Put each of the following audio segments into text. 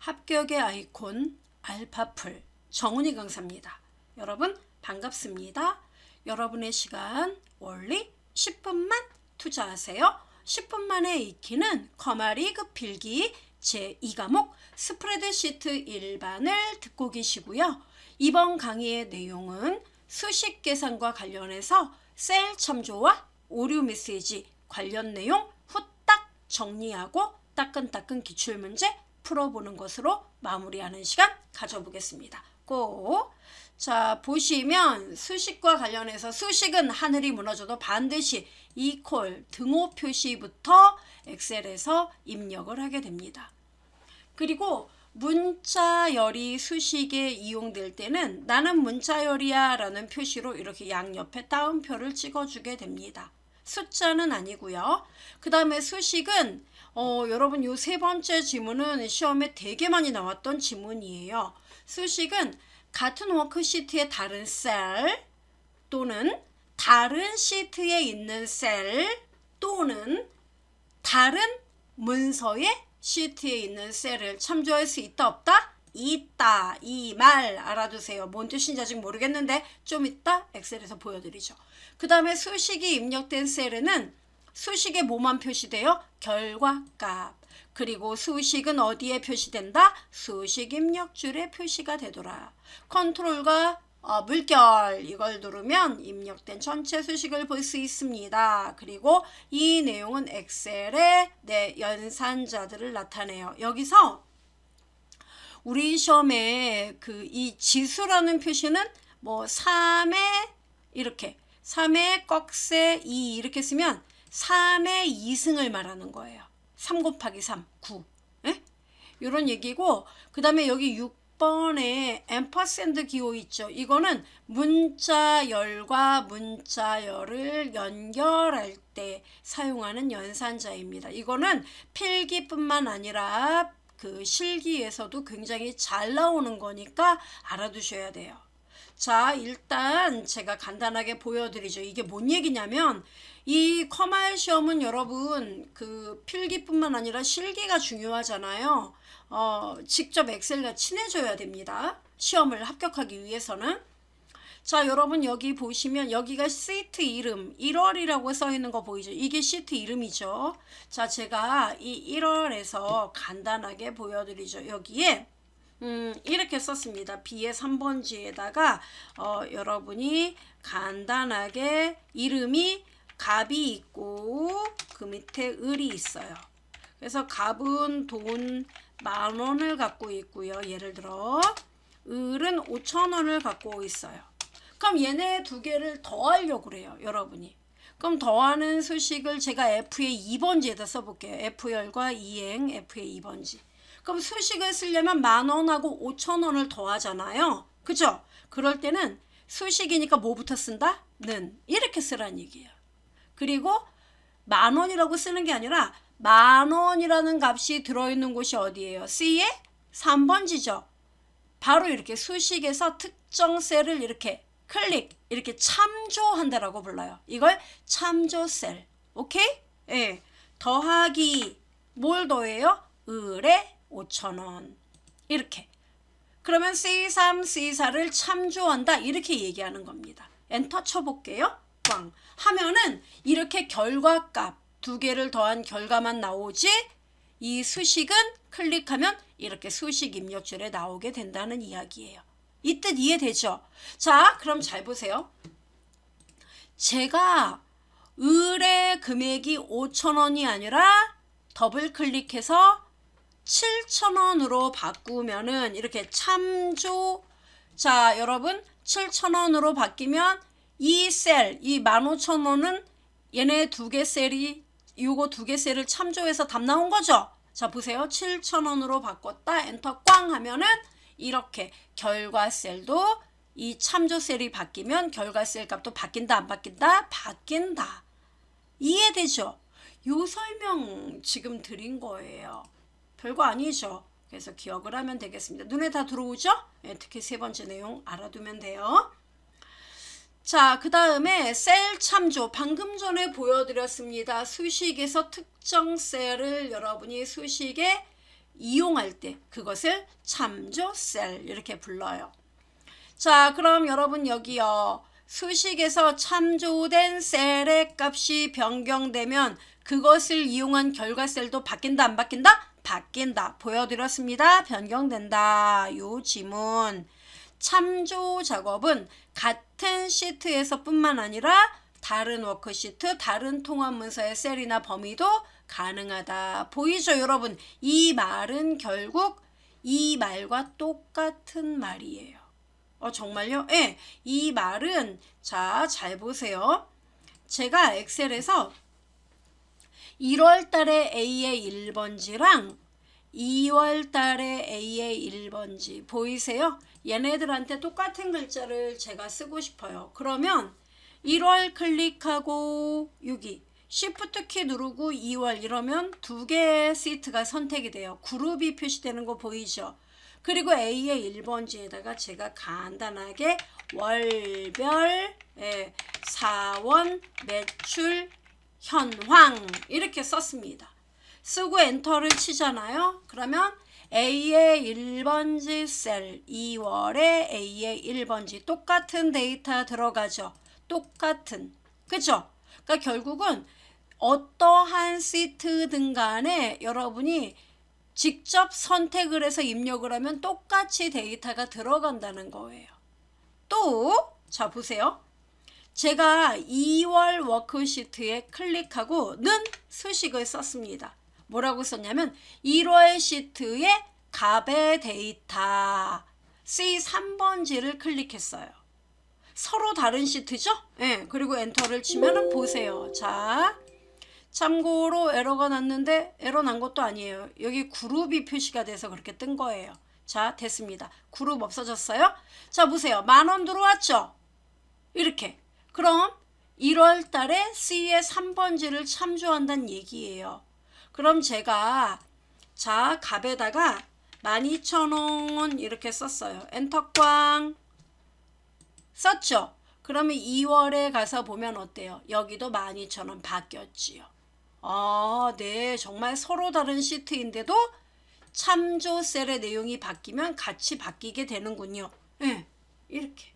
합격의 아이콘 알파풀 정은희 강사입니다. 여러분 반갑습니다. 여러분의 시간 원리 10분만 투자하세요. 10분 만에 익히는 커마리그 필기 제2과목 스프레드 시트 일반을 듣고 계시고요. 이번 강의의 내용은 수식 계산과 관련해서 셀 참조와 오류 메시지 관련 내용 후딱 정리하고 따끈따끈 기출문제 풀어보는 것으로 마무리하는 시간 가져보겠습니다. 꼭. 자, 보시면 수식과 관련해서 수식은 하늘이 무너져도 반드시 이콜 등호 표시부터 엑셀에서 입력을 하게 됩니다. 그리고 문자열이 수식에 이용될 때는 나는 문자열이야 라는 표시로 이렇게 양옆에 따옴표를 찍어주게 됩니다. 숫자는 아니고요. 그 다음에 수식은 어, 여러분 요 세 번째 지문은 시험에 되게 많이 나왔던 지문이에요. 수식은 같은 워크시트의 다른 셀 또는 다른 시트에 있는 셀 또는 다른 문서의 시트에 있는 셀을 참조할 수 있다 없다? 있다 이 말 알아두세요. 뭔 뜻인지 아직 모르겠는데 좀 이따 엑셀에서 보여드리죠. 그 다음에 수식이 입력된 셀에는 수식에 뭐만 표시돼요? 결과값. 그리고 수식은 어디에 표시된다? 수식 입력줄에 표시가 되더라. 컨트롤과 어, 물결 이걸 누르면 입력된 전체 수식을 볼 수 있습니다. 그리고 이 내용은 엑셀의 내 연산자들을 나타내요. 여기서 우리 시험에 그 이 지수라는 표시는 뭐 3의 이렇게 3의 꺽쇠 2 이렇게 쓰면 3의 2승을 말하는 거예요. 3 곱하기 3, 9. 예? 이런 얘기고 그 다음에 여기 6번에 앰퍼샌드 기호 있죠. 이거는 문자열과 문자열을 연결할 때 사용하는 연산자입니다. 이거는 필기뿐만 아니라 그 실기에서도 굉장히 잘 나오는 거니까 알아두셔야 돼요. 자, 일단 제가 간단하게 보여드리죠. 이게 뭔 얘기냐면 이 커마일 시험은 여러분 그 필기뿐만 아니라 실기가 중요하잖아요. 어, 직접 엑셀과 친해져야 됩니다. 시험을 합격하기 위해서는. 자, 여러분 여기 보시면 여기가 시트 이름 1월이라고 써 있는 거 보이죠? 이게 시트 이름이죠. 자, 제가 이 1월에서 간단하게 보여드리죠. 여기에 음, 이렇게 썼습니다. B의 3번지에다가 어, 여러분이 간단하게 이름이 갑이 있고 그 밑에 을이 있어요. 그래서 갑은 돈 만 원을 갖고 있고요. 예를 들어 을은 5천 원을 갖고 있어요. 그럼 얘네 두 개를 더하려고 그래요. 여러분이. 그럼 더하는 수식을 제가 F의 2번지에다 써볼게요. F열과 이행 F의 2번지. 그럼 수식을 쓰려면 만 원하고 5천 원을 더하잖아요. 그죠? 그럴 때는 수식이니까 뭐부터 쓴다? 는. 이렇게 쓰란 얘기예요. 그리고 만 원이라고 쓰는 게 아니라 만 원이라는 값이 들어있는 곳이 어디예요? C의 3번지죠. 바로 이렇게 수식에서 특정 셀을 이렇게 클릭, 이렇게 참조한다라고 불러요. 이걸 참조 셀. 오케이? 예. 더하기 뭘 더해요? 을에 5천원. 이렇게. 그러면 C3, C4를 참조한다. 이렇게 얘기하는 겁니다. 엔터 쳐볼게요. 꽝. 하면은 이렇게 결과값 두 개를 더한 결과만 나오지 이 수식은 클릭하면 이렇게 수식 입력줄에 나오게 된다는 이야기예요. 이 뜻 이해되죠? 자, 그럼 잘 보세요. 제가 을의 금액이 5천원이 아니라 더블 클릭해서 7천원으로 바꾸면은 이렇게 참조 자 여러분 7천원으로 바뀌면 이 셀, 이 15,000원은 얘네 두 개 셀이 요거 두 개 셀을 참조해서 답 나온 거죠? 자 보세요. 7,000원으로 바꿨다. 엔터 꽝 하면은 이렇게 결과 셀도 이 참조 셀이 바뀌면 결과 셀 값도 바뀐다 안 바뀐다? 바뀐다. 이해되죠? 요 설명 지금 드린 거예요. 별거 아니죠. 그래서 기억을 하면 되겠습니다. 눈에 다 들어오죠? 네, 특히 세 번째 내용 알아두면 돼요. 자, 그 다음에 셀 참조. 방금 전에 보여드렸습니다. 수식에서 특정 셀을 여러분이 수식에 이용할 때 그것을 참조 셀 이렇게 불러요. 자, 그럼 여러분 여기요. 수식에서 참조된 셀의 값이 변경되면 그것을 이용한 결과 셀도 바뀐다 안 바뀐다? 바뀐다. 보여드렸습니다. 변경된다. 요 지문. 참조 작업은 같은 시트에서 뿐만 아니라 다른 워크시트, 다른 통합 문서의 셀이나 범위도 가능하다. 보이죠, 여러분? 이 말은 결국 이 말과 똑같은 말이에요. 어, 정말요? 예. 네, 이 말은 자, 잘 보세요. 제가 엑셀에서 1월 달에 A의 1번지랑 2월 달에 A의 1번지 보이세요? 얘네들한테 똑같은 글자를 제가 쓰고 싶어요. 그러면 1월 클릭하고 여기 Shift 키 누르고 2월 이러면 두 개의 시트가 선택이 돼요. 그룹이 표시되는 거 보이죠? 그리고 A의 1번지에다가 제가 간단하게 월별 예, 사원 매출 현황 이렇게 썼습니다. 쓰고 엔터를 치잖아요. 그러면 A의 1번지 셀 2월에 A의 1번지 똑같은 데이터 들어가죠. 똑같은 그죠? 그러니까 결국은 어떠한 시트든 간에 여러분이 직접 선택을 해서 입력을 하면 똑같이 데이터가 들어간다는 거예요. 또, 자, 보세요. 제가 2월 워크시트에 클릭하고는 수식을 썼습니다. 뭐라고 썼냐면 1월 시트에 갑의 데이터 C3번지를 클릭했어요. 서로 다른 시트죠? 예. 네, 그리고 엔터를 치면은 보세요. 자, 참고로 에러가 났는데 에러 난 것도 아니에요. 여기 그룹이 표시가 돼서 그렇게 뜬 거예요. 자, 됐습니다. 그룹 없어졌어요? 자, 보세요. 만 원 들어왔죠? 이렇게. 그럼 1월 달에 C의 3번지를 참조한다는 얘기예요. 그럼 제가 자, 갑에다가 12,000원 이렇게 썼어요. 엔터 꽝 썼죠? 그러면 2월에 가서 보면 어때요? 여기도 12,000원 바뀌었지요. 아, 네. 정말 서로 다른 시트인데도 참조 셀의 내용이 바뀌면 같이 바뀌게 되는군요. 네, 이렇게.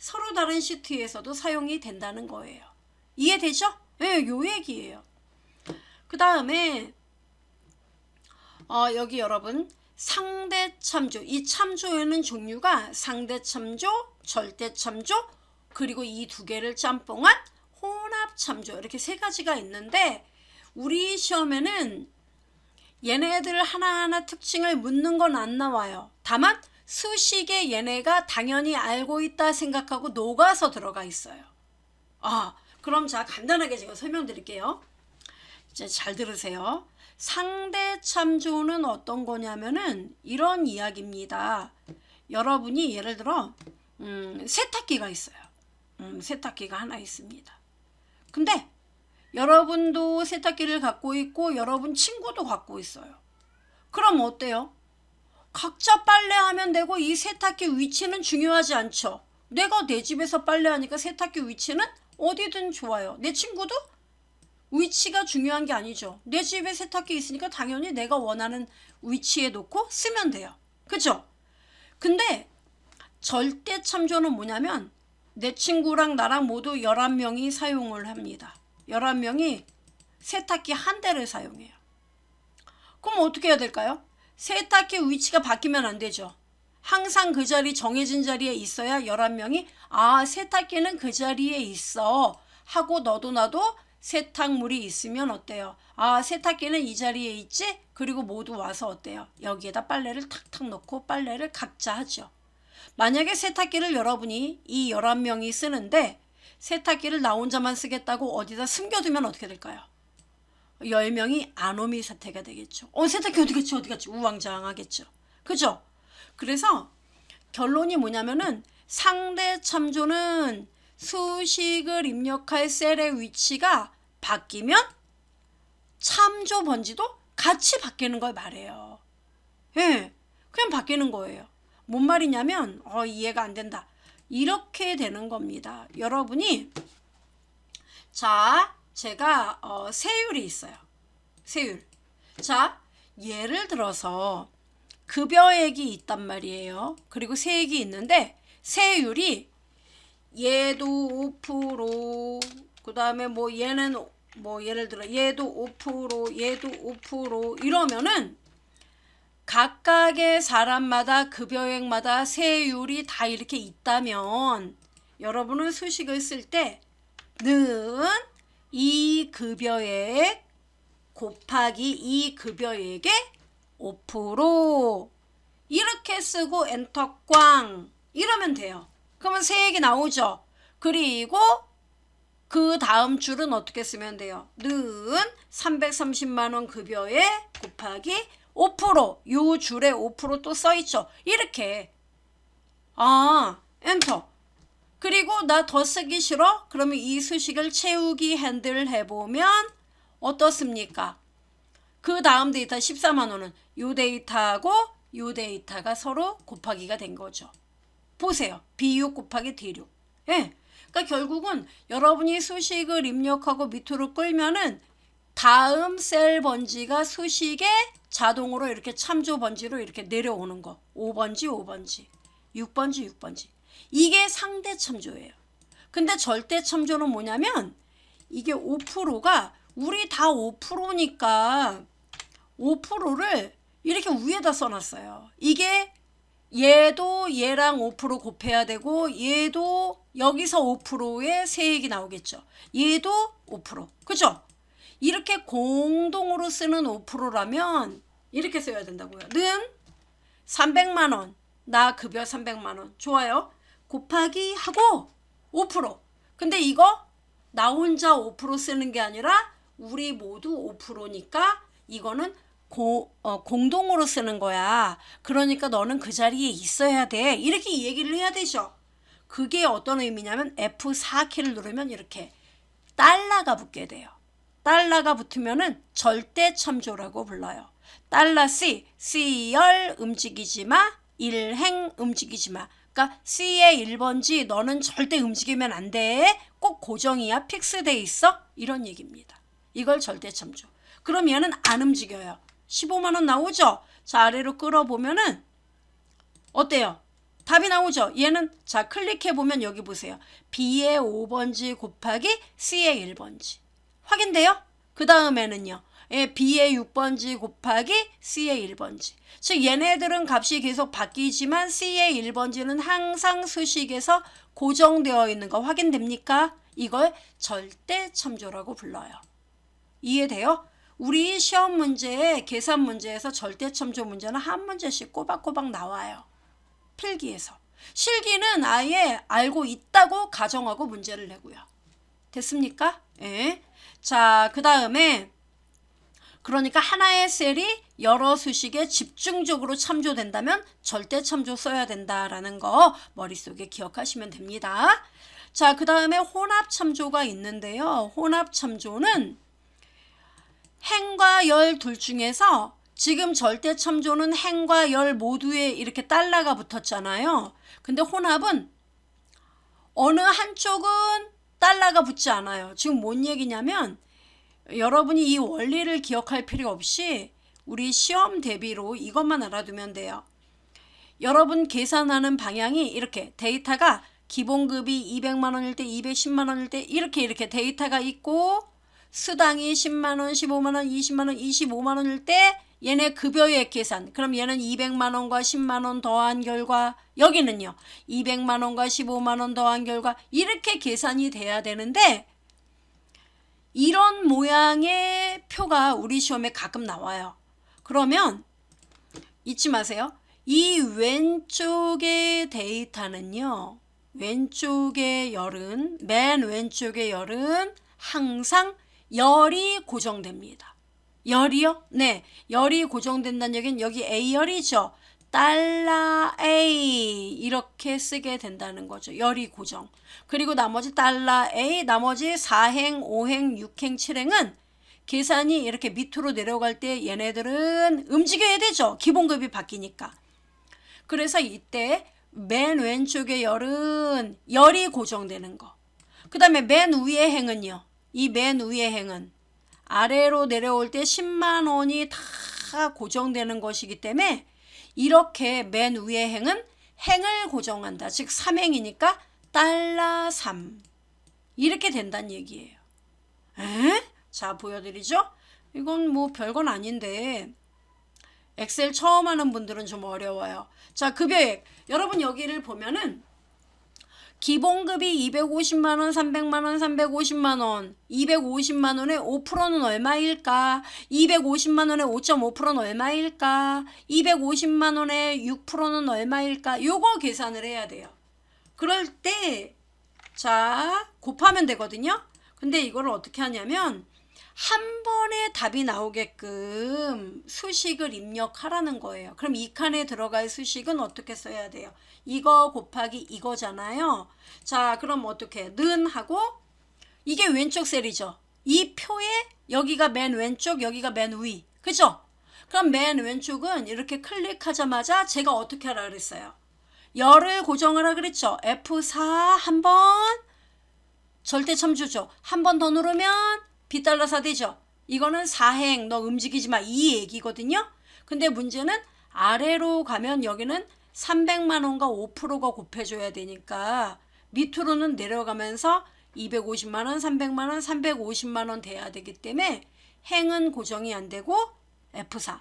서로 다른 시트에서도 사용이 된다는 거예요. 이해되죠? 네, 요 얘기예요. 그 다음에 어, 여기 여러분 상대 참조 이 참조에는 종류가 상대 참조, 절대 참조 그리고 이 두 개를 짬뽕한 혼합 참조 이렇게 세 가지가 있는데 우리 시험에는 얘네들 하나하나 특징을 묻는 건 안 나와요. 다만 수식에 얘네가 당연히 알고 있다 생각하고 녹아서 들어가 있어요. 아, 그럼 자 간단하게 제가 설명드릴게요. 이제 잘 들으세요. 상대 참조는 어떤 거냐면은 이런 이야기입니다. 여러분이 예를 들어 음, 세탁기가 있어요. 음, 세탁기가 하나 있습니다. 근데 여러분도 세탁기를 갖고 있고 여러분 친구도 갖고 있어요. 그럼 어때요? 각자 빨래하면 되고 이 세탁기 위치는 중요하지 않죠. 내가 내 집에서 빨래하니까 세탁기 위치는 어디든 좋아요. 내 친구도 위치가 중요한 게 아니죠. 내 집에 세탁기 있으니까 당연히 내가 원하는 위치에 놓고 쓰면 돼요. 그죠? 근데 절대 참조는 뭐냐면 내 친구랑 나랑 모두 11명이 사용을 합니다. 11명이 세탁기 한 대를 사용해요. 그럼 어떻게 해야 될까요? 세탁기 위치가 바뀌면 안 되죠. 항상 그 자리 정해진 자리에 있어야 11명이 아 세탁기는 그 자리에 있어 하고 너도 나도 세탁물이 있으면 어때요? 아 세탁기는 이 자리에 있지? 그리고 모두 와서 어때요? 여기에다 빨래를 탁탁 넣고 빨래를 각자 하죠. 만약에 세탁기를 여러분이 이 11명이 쓰는데 세탁기를 나 혼자만 쓰겠다고 어디다 숨겨두면 어떻게 될까요? 10명이 아노미 사태가 되겠죠. 어, 세탁기 어디 갔지? 어디 갔지? 우왕좌왕하겠죠. 그죠? 그래서 결론이 뭐냐면은 상대 참조는 수식을 입력할 셀의 위치가 바뀌면 참조 번지도 같이 바뀌는 걸 말해요. 예, 그냥 바뀌는 거예요. 뭔 말이냐면, 어, 이해가 안 된다. 이렇게 되는 겁니다. 여러분이 자 제가 어, 세율이 있어요. 세율. 자 예를 들어서 급여액이 있단 말이에요. 그리고 세액이 있는데 세율이 얘도 5%, 그 다음에 뭐 얘는 뭐 예를 들어 얘도 5%, 얘도 5% 이러면은 각각의 사람마다 급여액마다 세율이 다 이렇게 있다면 여러분은 수식을 쓸 때는 이 급여액 곱하기 이 급여액의 5% 이렇게 쓰고 엔터 꽝 이러면 돼요. 그러면 세액이 나오죠. 그리고 그 다음 줄은 어떻게 쓰면 돼요? 는 330만 원 급여에 곱하기 5%요 줄에 5%또 써 있죠. 이렇게 아 엔터 그리고 나 더 쓰기 싫어? 그러면 이 수식을 채우기 핸들 해보면 어떻습니까? 그 다음 데이터 14만 원은 요 데이터하고 요 데이터가 서로 곱하기가 된 거죠. 보세요. B6 곱하기 D6. 예. 그러니까 결국은 여러분이 수식을 입력하고 밑으로 끌면은 다음 셀 번지가 수식에 자동으로 이렇게 참조 번지로 이렇게 내려오는 거. 5번지, 5번지, 6번지, 6번지. 이게 상대 참조예요. 근데 절대 참조는 뭐냐면 이게 5%가 우리 다 5%니까 5%를 이렇게 위에다 써놨어요. 이게 얘도 얘랑 5% 곱해야 되고 얘도 여기서 5%의 세액이 나오겠죠. 얘도 5%. 그죠? 이렇게 공동으로 쓰는 5%라면 이렇게 써야 된다고요. 는 300만 원. 나 급여 300만 원. 좋아요. 곱하기 하고 5%. 근데 이거 나 혼자 5% 쓰는 게 아니라 우리 모두 5%니까 이거는 고, 어, 공동으로 쓰는 거야. 그러니까 너는 그 자리에 있어야 돼. 이렇게 얘기를 해야 되죠. 그게 어떤 의미냐면 F4키를 누르면 이렇게 달러가 붙게 돼요. 달러가 붙으면은 절대 참조라고 불러요. 달러 C, C열 움직이지 마, 일행 움직이지 마. 그러니까 C의 1번지 너는 절대 움직이면 안 돼. 꼭 고정이야. 픽스돼 있어. 이런 얘기입니다. 이걸 절대 참조. 얘는 안 움직여요. 15만 원 나오죠? 자, 아래로 끌어 보면은 어때요? 답이 나오죠? 얘는 자, 클릭해 보면 여기 보세요. B의 5번지 곱하기 C의 1번지. 확인돼요? 그 다음에는요. 예, B의 6번지 곱하기 C의 1번지. 즉 얘네들은 값이 계속 바뀌지만 C의 1번지는 항상 수식에서 고정되어 있는 거 확인됩니까? 이걸 절대 참조라고 불러요. 이해돼요? 우리 시험 문제에 계산 문제에서 절대 참조 문제는 한 문제씩 꼬박꼬박 나와요. 필기에서. 실기는 아예 알고 있다고 가정하고 문제를 내고요. 됐습니까? 예. 자, 그 다음에 그러니까 하나의 셀이 여러 수식에 집중적으로 참조된다면 절대 참조 써야 된다라는 거 머릿속에 기억하시면 됩니다. 자, 그 다음에 혼합 참조가 있는데요. 혼합 참조는 행과 열 둘 중에서 지금 절대 참조는 행과 열 모두에 이렇게 달러가 붙었잖아요. 근데 혼합은 어느 한쪽은 달러가 붙지 않아요. 지금 뭔 얘기냐면 여러분이 이 원리를 기억할 필요 없이 우리 시험 대비로 이것만 알아두면 돼요. 여러분 계산하는 방향이 이렇게 데이터가 기본급이 200만 원일 때 210만 원일 때 이렇게 이렇게 데이터가 있고 수당이 10만 원, 15만 원, 20만 원, 25만 원일 때 얘네 급여액 계산. 그럼 얘는 200만 원과 10만 원 더한 결과 여기는요. 200만 원과 15만 원 더한 결과 이렇게 계산이 돼야 되는데 이런 모양의 표가 우리 시험에 가끔 나와요. 그러면 잊지 마세요. 이 왼쪽의 데이터는요. 왼쪽의 열은 맨 왼쪽의 열은 항상 열이 고정됩니다. 열이요? 네. 열이 고정된다는 얘기는 여기 A열이죠. 달러 A 이렇게 쓰게 된다는 거죠. 열이 고정. 그리고 나머지 달러 A, 나머지 4행, 5행, 6행, 7행은 계산이 이렇게 밑으로 내려갈 때 얘네들은 움직여야 되죠. 기본급이 바뀌니까. 그래서 이때 맨 왼쪽의 열은 열이 고정되는 거. 그 다음에 맨 위의 행은요. 이 맨 위의 행은 아래로 내려올 때 10만 원이 다다 고정되는 것이기 때문에 이렇게 맨 위의 행은 행을 고정한다. 즉 3행이니까 달러 3 이렇게 된다는 얘기예요. 에? 자 보여드리죠? 이건 뭐 별건 아닌데 엑셀 처음 하는 분들은 좀 어려워요. 자 급여액 여러분 여기를 보면은 기본급이 250만원, 300만원, 350만원, 250만원에 5%는 얼마일까? 250만원에 5.5%는 얼마일까? 250만원에 6%는 얼마일까? 요거 계산을 해야 돼요. 그럴 때, 자, 곱하면 되거든요? 근데 이걸 어떻게 하냐면, 한 번에 답이 나오게끔 수식을 입력하라는 거예요. 그럼 이 칸에 들어갈 수식은 어떻게 써야 돼요? 이거 곱하기 이거잖아요. 자, 그럼 어떻게? 는 하고 이게 왼쪽 셀이죠. 이 표에 여기가 맨 왼쪽, 여기가 맨 위. 그죠? 그럼 맨 왼쪽은 이렇게 클릭하자마자 제가 어떻게 하라 그랬어요? 열을 고정하라 그랬죠. F4 한번 절대 참조죠. 한 번 더 누르면 B달러사 되죠. 이거는 사행 너 움직이지 마 이 얘기거든요. 근데 문제는 아래로 가면 여기는 300만 원과 5%가 곱해줘야 되니까 밑으로는 내려가면서 250만 원, 300만 원, 350만 원 돼야 되기 때문에 행은 고정이 안 되고 F4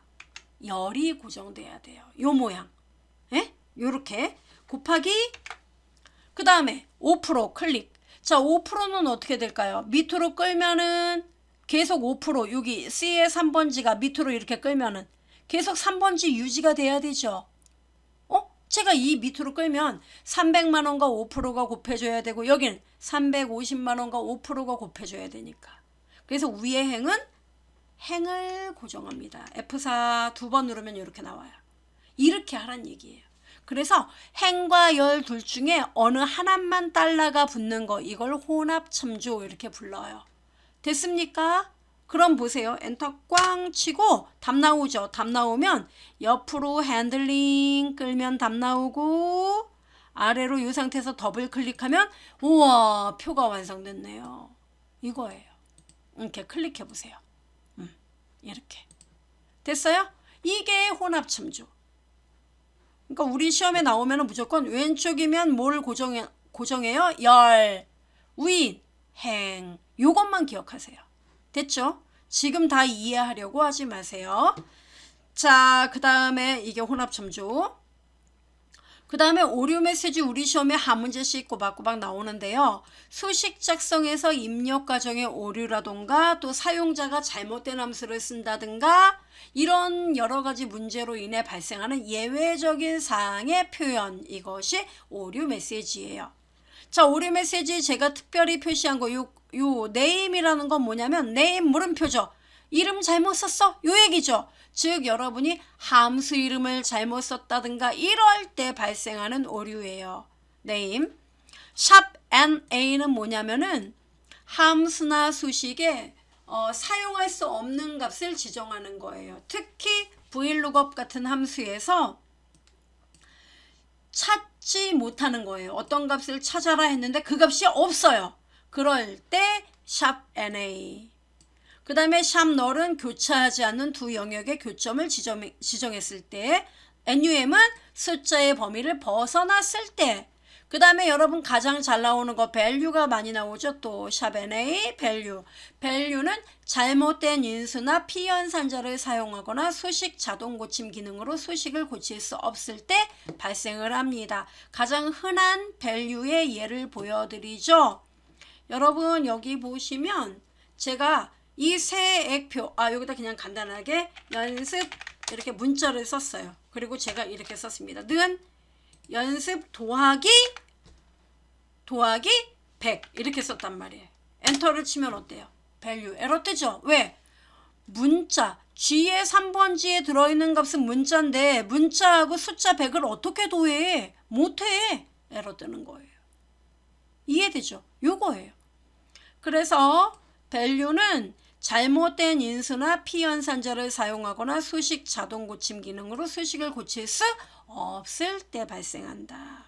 열이 고정돼야 돼요. 요 모양. 예? 요렇게 곱하기 그 다음에 5% 클릭. 자, 5%는 어떻게 될까요? 밑으로 끌면은 계속 5% 여기 C의 3번지가 밑으로 이렇게 끌면은 계속 3번지 유지가 돼야 되죠. 어? 제가 이 밑으로 끌면 300만 원과 5%가 곱해줘야 되고 여기는 350만 원과 5%가 곱해줘야 되니까. 그래서 위의 행은 행을 고정합니다. F4 두 번 누르면 이렇게 나와요. 이렇게 하란 얘기예요. 그래서 행과 열 둘 중에 어느 하나만 달러가 붙는 거 이걸 혼합 참조 이렇게 불러요. 됐습니까? 그럼 보세요. 엔터 꽝 치고 답 나오죠. 답 나오면 옆으로 핸들링 끌면 답 나오고 아래로 이 상태에서 더블 클릭하면 우와 표가 완성됐네요. 이거예요. 이렇게 클릭해 보세요. 음, 이렇게 됐어요? 이게 혼합 참조. 그러니까 우리 시험에 나오면 무조건 왼쪽이면 뭘 고정해, 고정해요? 열, 위, 행. 요것만 기억하세요. 됐죠? 지금 다 이해하려고 하지 마세요. 자, 그 다음에 이게 혼합첨조. 그 다음에 오류 메시지 우리 시험에 한 문제씩 꼬박꼬박 나오는데요. 수식 작성에서 입력 과정의 오류라던가 또 사용자가 잘못된 함수를 쓴다든가 이런 여러 가지 문제로 인해 발생하는 예외적인 사항의 표현 이것이 오류 메시지예요. 자, 오류 메시지 제가 특별히 표시한 거, 요, 요, 네임이라는 건 뭐냐면, 네임 물음표죠. 이름 잘못 썼어? 요 얘기죠. 즉, 여러분이 함수 이름을 잘못 썼다든가 이럴 때 발생하는 오류예요. 네임. 샵 NA는 뭐냐면은 함수나 수식에 어, 사용할 수 없는 값을 지정하는 거예요. 특히 vlookup 같은 함수에서 찾지 못하는 거예요. 어떤 값을 찾아라 했는데 그 값이 없어요. 그럴 때 샵 NA. 그 다음에 샵 널은 교차하지 않는 두 영역의 교점을 지정, 지정했을 때 NUM은 숫자의 범위를 벗어났을 때 그 다음에 여러분 가장 잘 나오는 거 value가 많이 나오죠. 또 샵 NA value. value는 잘못된 인수나 피연산자를 사용하거나 수식 자동 고침 기능으로 수식을 고칠 수 없을 때 발생을 합니다. 가장 흔한 value의 예를 보여드리죠. 여러분 여기 보시면 제가 이 세 액표 아 여기다 그냥 간단하게 연습 이렇게 문자를 썼어요. 그리고 제가 이렇게 썼습니다. 는 연습 도하기 도하기 100 이렇게 썼단 말이에요. 엔터를 치면 어때요? value 에러 뜨죠? 왜? 문자 G의 3번지에 들어있는 값은 문자인데 문자하고 숫자 100을 어떻게 도해? 못해. 에러 뜨는 거예요. 이해되죠? 요거예요. 그래서 value는 잘못된 인수나 피연산자를 사용하거나 수식 자동 고침 기능으로 수식을 고칠 수 없을 때 발생한다.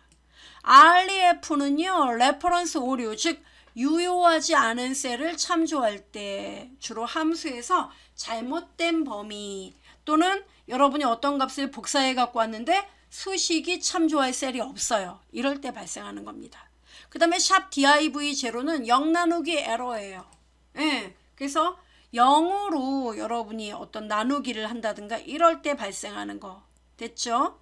REF는요, 레퍼런스 오류, 즉 유효하지 않은 셀을 참조할 때 주로 함수에서 잘못된 범위 또는 여러분이 어떤 값을 복사해 갖고 왔는데 수식이 참조할 셀이 없어요. 이럴 때 발생하는 겁니다. 그 다음에 샵 div 제로는 0 나누기 에러예요. 예. 그래서 0으로 여러분이 어떤 나누기를 한다든가 이럴 때 발생하는 거. 됐죠?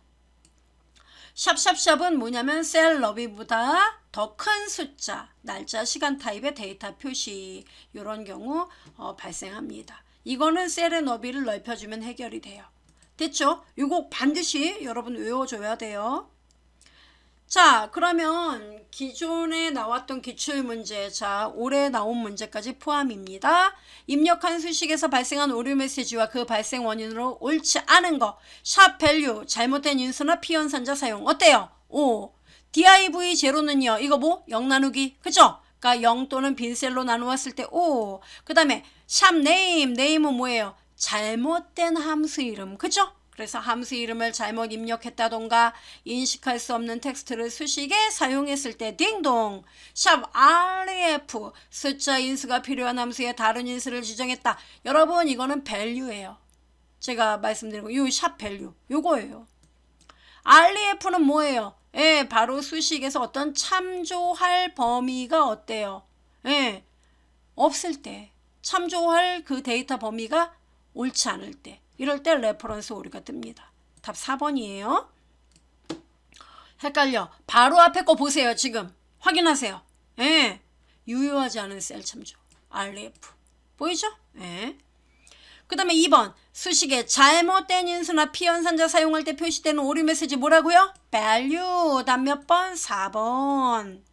샵샵샵은 뭐냐면 셀 너비보다 더 큰 숫자, 날짜, 시간 타입의 데이터 표시 이런 경우 어, 발생합니다. 이거는 셀의 너비를 넓혀주면 해결이 돼요. 됐죠? 이거 반드시 여러분 외워줘야 돼요. 자, 그러면 기존에 나왔던 기출문제, 자, 올해 나온 문제까지 포함입니다. 입력한 수식에서 발생한 오류 메시지와 그 발생 원인으로 옳지 않은 거, 샵 밸류, 잘못된 인수나 피연산자 사용, 어때요? 오. div 제로는요, 이거 뭐? 0 나누기, 그죠? 그러니까 0 또는 빈셀로 나누었을 때 오. 그 다음에 샵 네임, 네임은 뭐예요? 잘못된 함수 이름, 그죠? 그래서 함수 이름을 잘못 입력했다던가 인식할 수 없는 텍스트를 수식에 사용했을 때 딩동 샵 ref 숫자 인수가 필요한 함수에 다른 인수를 지정했다. 여러분 이거는 value예요. 제가 말씀드린 거요샵 value 요거예요. ref는 뭐예요? 예, 바로 수식에서 어떤 참조할 범위가 어때요? 예, 없을 때 참조할 그 데이터 범위가 옳지 않을 때 이럴 때 레퍼런스 오류가 뜹니다. 답 4번이에요. 헷갈려. 바로 앞에 거 보세요. 지금. 확인하세요. 예. 유효하지 않은 셀 참조. RF. 보이죠? 예. 그 다음에 2번. 수식에 잘못된 인수나 피연산자 사용할 때 표시되는 오류 메시지 뭐라고요? value. 답몇 번? 4번.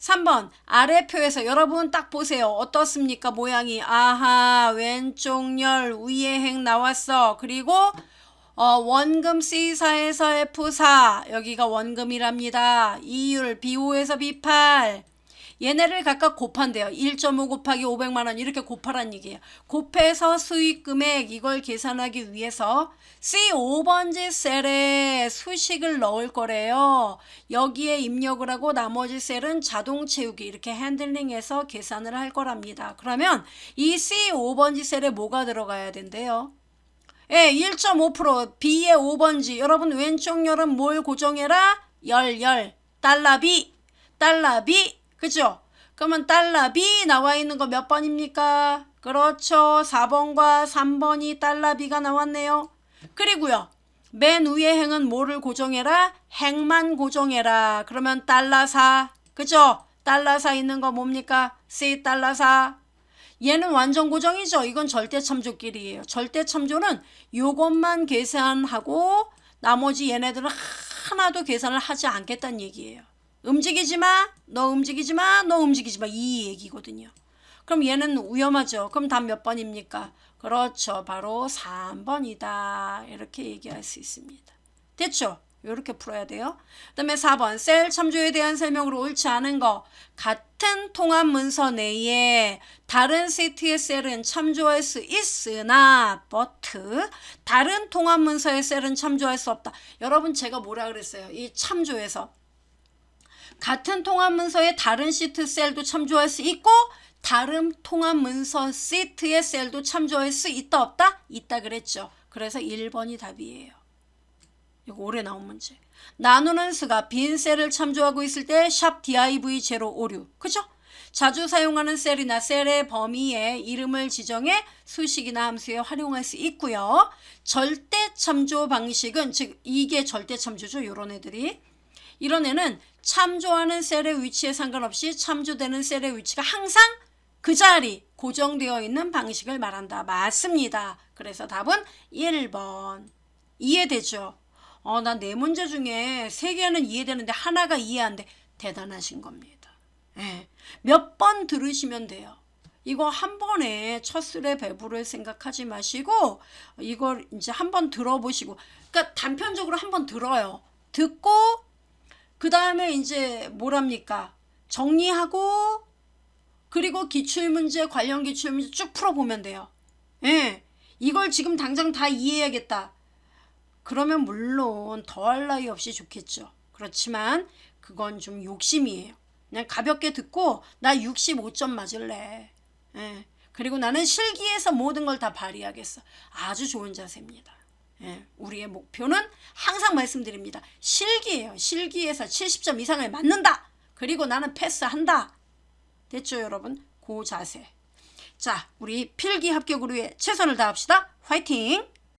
3번 아래 표에서 여러분 딱 보세요. 어떻습니까? 모양이 아하 왼쪽 열 위에 행 나왔어. 그리고 어, 원금 C사에서 F4 여기가 원금이랍니다. 이율 B5에서 B8 얘네를 각각 곱한대요. 1.5 곱하기 500만 원 이렇게 곱하란 얘기예요. 곱해서 수익 금액 이걸 계산하기 위해서 C5번지 셀에 수식을 넣을 거래요. 여기에 입력을 하고 나머지 셀은 자동 채우기 이렇게 핸들링해서 계산을 할 거랍니다. 그러면 이 C5번지 셀에 뭐가 들어가야 된대요? 예, 1.5% B의 5번지 여러분 왼쪽 열은 뭘 고정해라? 열, 열. 달러비, 달러비 그죠? 그러면 달러 B 나와 있는 거 몇 번입니까? 그렇죠. 4번과 3번이 달러 B가 나왔네요. 그리고요. 맨 위에 행은 뭐를 고정해라? 행만 고정해라. 그러면 달러 4. 그죠? 달러 4 있는 거 뭡니까? C 달러 4. 얘는 완전 고정이죠. 이건 절대 참조끼리예요. 절대 참조는 요것만 계산하고 나머지 얘네들은 하나도 계산을 하지 않겠다는 얘기예요. 움직이지 마. 너 움직이지 마. 너 움직이지 마. 이 얘기거든요. 그럼 얘는 위험하죠. 그럼 답 몇 번입니까? 그렇죠. 바로 3번이다. 이렇게 얘기할 수 있습니다. 됐죠? 이렇게 풀어야 돼요. 그 다음에 4번 셀 참조에 대한 설명으로 옳지 않은 거 같은 통합 문서 내에 다른 시트의 셀은 참조할 수 있으나 but 다른 통합 문서의 셀은 참조할 수 없다. 여러분 제가 뭐라 그랬어요? 이 참조에서 같은 통합 문서의 다른 시트 셀도 참조할 수 있고 다른 통합 문서 시트의 셀도 참조할 수 있다 없다? 있다 그랬죠. 그래서 1번이 답이에요. 이거 올해 나온 문제. 나누는 수가 빈 셀을 참조하고 있을 때 샵 div 제로 오류. 그죠? 자주 사용하는 셀이나 셀의 범위에 이름을 지정해 수식이나 함수에 활용할 수 있고요. 절대 참조 방식은 즉 이게 절대 참조죠. 요런 애들이. 이런 애는 참조하는 셀의 위치에 상관없이 참조되는 셀의 위치가 항상 그 자리 고정되어 있는 방식을 말한다. 맞습니다. 그래서 답은 1번. 이해되죠? 어, 난네 문제 중에 세 개는 이해되는데 하나가 이해 안 돼. 대단하신 겁니다. 예. 몇 번 들으시면 돼요. 이거 한 번에 첫 술에 배부를 생각하지 마시고 이걸 이제 한 번 들어보시고 그러니까 단편적으로 한 번 들어요. 듣고 그 다음에 이제 뭐랍니까? 정리하고 그리고 기출문제 관련 기출문제 쭉 풀어보면 돼요. 예. 이걸 지금 당장 다 이해해야겠다. 그러면 물론 더할 나위 없이 좋겠죠. 그렇지만 그건 좀 욕심이에요. 그냥 가볍게 듣고 나 65점 맞을래. 예. 그리고 나는 실기에서 모든 걸 다 발휘하겠어. 아주 좋은 자세입니다. 예, 우리의 목표는 항상 말씀드립니다. 실기예요. 실기에서 70점 이상을 맞는다. 그리고 나는 패스한다. 됐죠, 여러분? 그 자세. 자, 우리 필기 합격을 위해 최선을 다합시다. 화이팅!